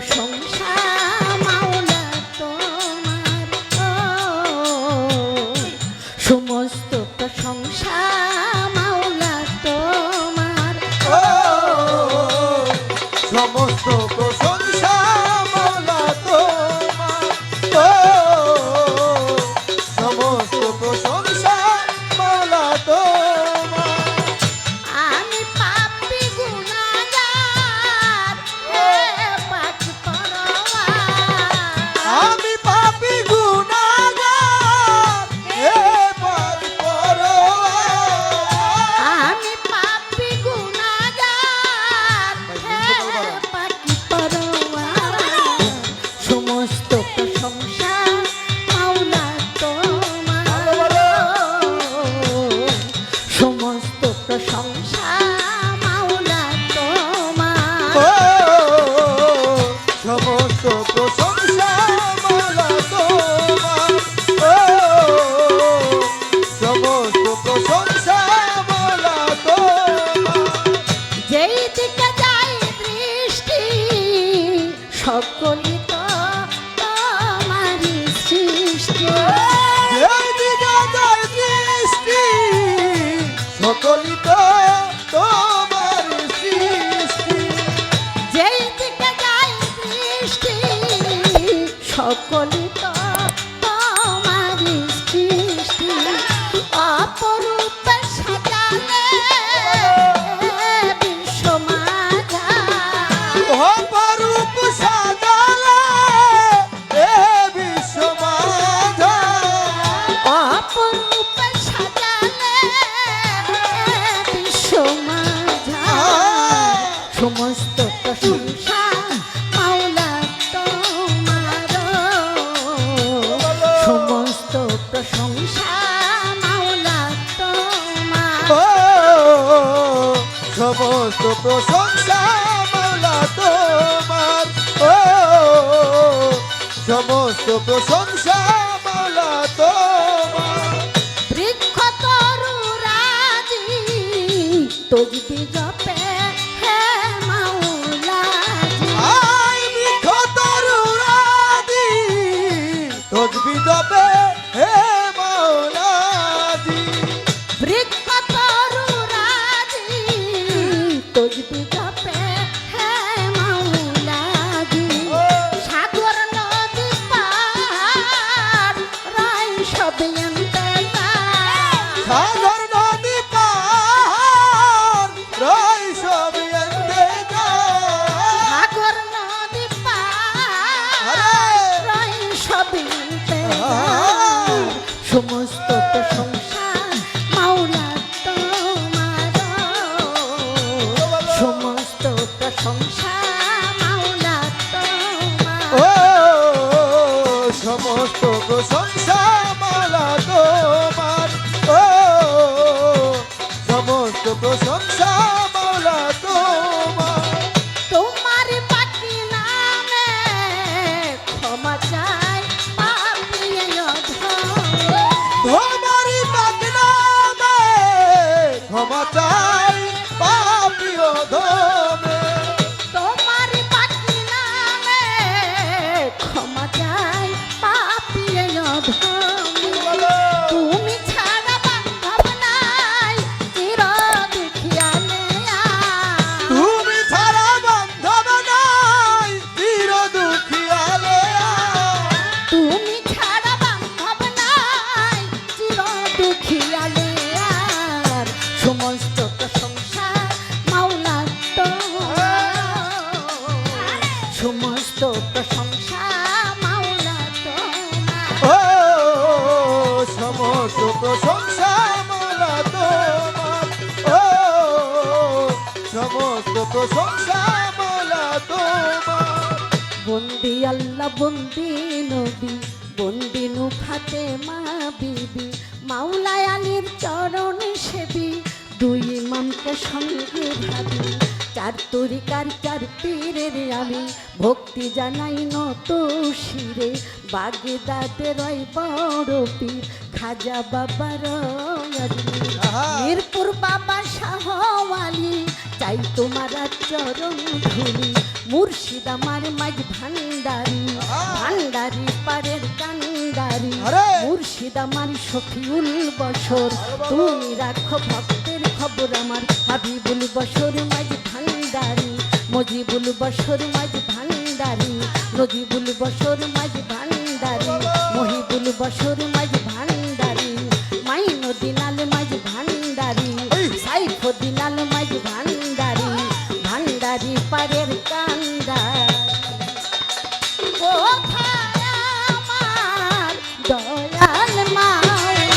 重山 সকলে সমস্ত প্রশংসা মাওলা তোমার। ও সমস্ত প্রশংসা মাওলা তোমার। বৃক্ষ তরু রাজি তজিতে জপ Ana! mata. আল্লাহ বন্দি নবী বন্দি নু ফাতে মা বিবি মাওলা আলীর চরণ সেবি দুই ইমামকে সঙ্গে ভাবি চার তরিকার চার পীরের আমি ভক্তি জানাই নত শিরে বাগে দাঁতে রয় বড় পীর খাজা বাবা মিরপুর বাবা শাহ আলী চাই তোমার চরণ ধুলি। মুর্শিদ আমার মাঝ ভান্ডারি। ভান্ডারি পারের কান্ডারি আরে! মুর্শিদ আমার শফিউল বসর তুমি রাখো ভক্তের খবর আমার হাবিবুল বসর মাঝ ভান্ডারি মজিবুল বসর মাঝ ভান্ডারি নজিবুল বসর মাঝ ভান্ডারি মহিবুল বসর মাঝ ভান্ডারি মাইনুদ্দিনাল মাঝ ভান্ডারি! সাইফুদ্দিনাল মাঝ ভান্ডারি ভান্ডারি পারের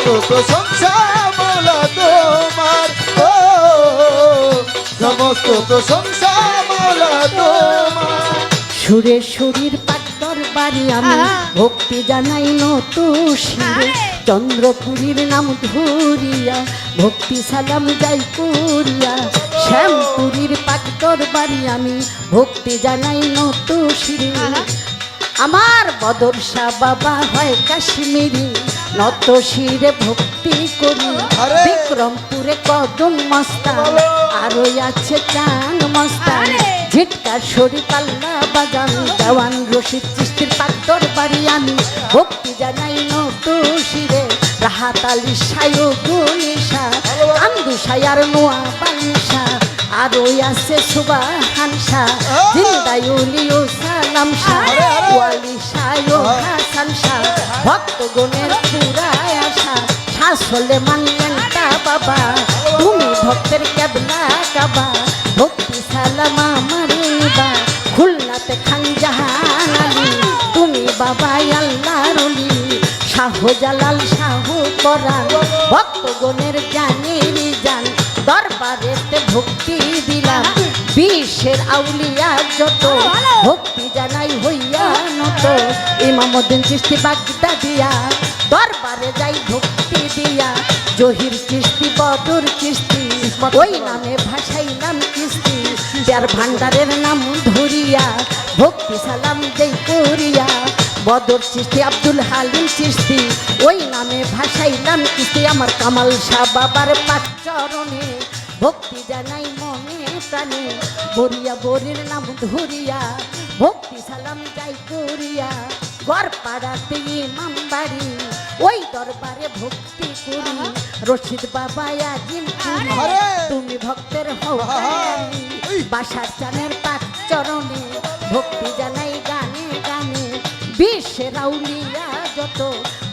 সমস্ত প্রশংসা মাওলা তোমার। ও সমস্ত প্রশংসা মাওলা তোমার। সুরে শরীর বাড়ি আমি ভক্তি জানাই নতুশিরে চন্দ্রপুরীর নাম ধরিয়া ভক্তি সালাম যাই করিয়া। শ্যামপুরীর পাট্টর বাড়ি আমি ভক্তি জানাই নতুশিরে আমার বদর বাবা হয় কাশ্মীরি। নত শিরে ভক্তি করি! বিক্রমপুরে কদম মস্তান আরও আছে চান মস্তান। ঝিটকা সরি পাল্লা বাজান দেওয়ান রশিদ চিস্তির পাত্তর বাড়ি আমি ভক্তি জানাই নতো শিরে রাহাত আলী সায়ো গুনিশা আন্দু সায়ার নোয়া বালিশা আরও আছে সুবা হানসা জিন্দায়ুলিও সালাম শাহ! ওয়ালি সায়ো হাসান শাহ ভক্তগণের পুরায় আশা শাসলে মানলেন তা বাবা। তুমি ভক্তের কেবলা কাবা, ভক্তি সালাম আমার খুলনাতে খান জাহান তুমি বাবা আল্লাহ রলি শাহজালাল শাহ পরাণ, ভক্তগণের জানের জান। দরবারেতে ভক্তি দিলাম বিশ্বের আউলিয়া যত ভক্তি জানাই হইয়া নত। ইমামুদ্দিন চিস্তি বাগদা দিয়া দরবারে যাই ভক্তি দিয়া। জহির চিস্তি বদর চিস্তি ওই নামে ভাসাইলাম কিস্তি যার ভান্ডারের নাম ধরিয়া ভক্তি সালাম যেই করিয়া। বদর চিস্তি আব্দুল হালিম সৃষ্টি ওই নামে ভাষাই নাম কিস্তি আমার কামাল শাহ বাবার পাঁচ চরণে ভক্তি জানাই প্রাণে বরিয়া বরির নাম ধরিয়া ভক্তি সালাম যাই করিয়া। গড় পাড়াতে ইমাম বাড়ি ওই দরবারে ভক্তি করি। রশিদ বাবা আজিম। তুমি ভক্তের হও আহা! দয়ালি। বাসার চানের পাক চরণে ভক্তি জানাই গানে গানে। বিশ্বের আউলিয়া যত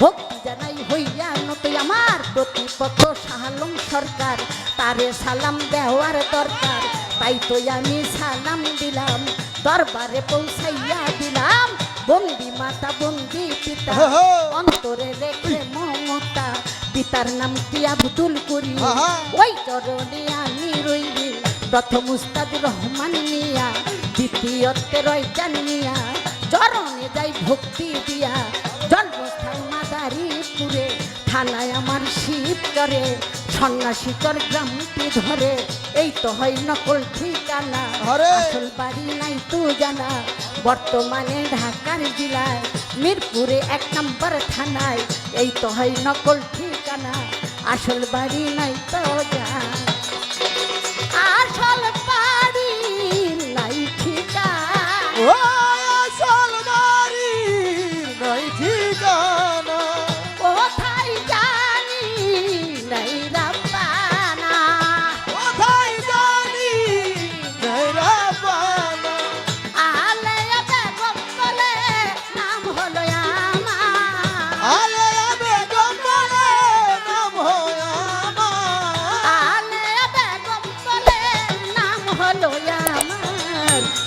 ভক্তি জানাই হইয়া নতই। আমার প্রতিপক্ষ সাহালম সরকার তারে সালাম দেওয়ার দরকার। তাই তো আমি সালাম দিলাম দরবারে পৌঁছাইয়া দিলাম। বন্দি মাতা বন্দি পিতা অন্তরে রেখে মমতা পিতার নাম কি আব্দুল করি! ওই চরণে আমি রইলি প্রথম উস্তাদ রহমান মিয়া দ্বিতীয়তে রয়জান মিয়া। চরণে যাই ভক্তি দিয়া জন্মস্থান মাদারীপুরে থানায় আমার শীত করে সন্ন্যাসীকর গ্রামটি ধরে। এই তো হয় নকল ঠিকানা! আসল বাড়ি নাই তু জানা। বর্তমানে ঢাকার জেলায় মিরপুরে এক নম্বর থানায়। এই তো হয় নকল ঠিকানা আসল বাড়ি নাই তো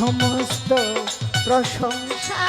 সমস্ত প্রশংসা।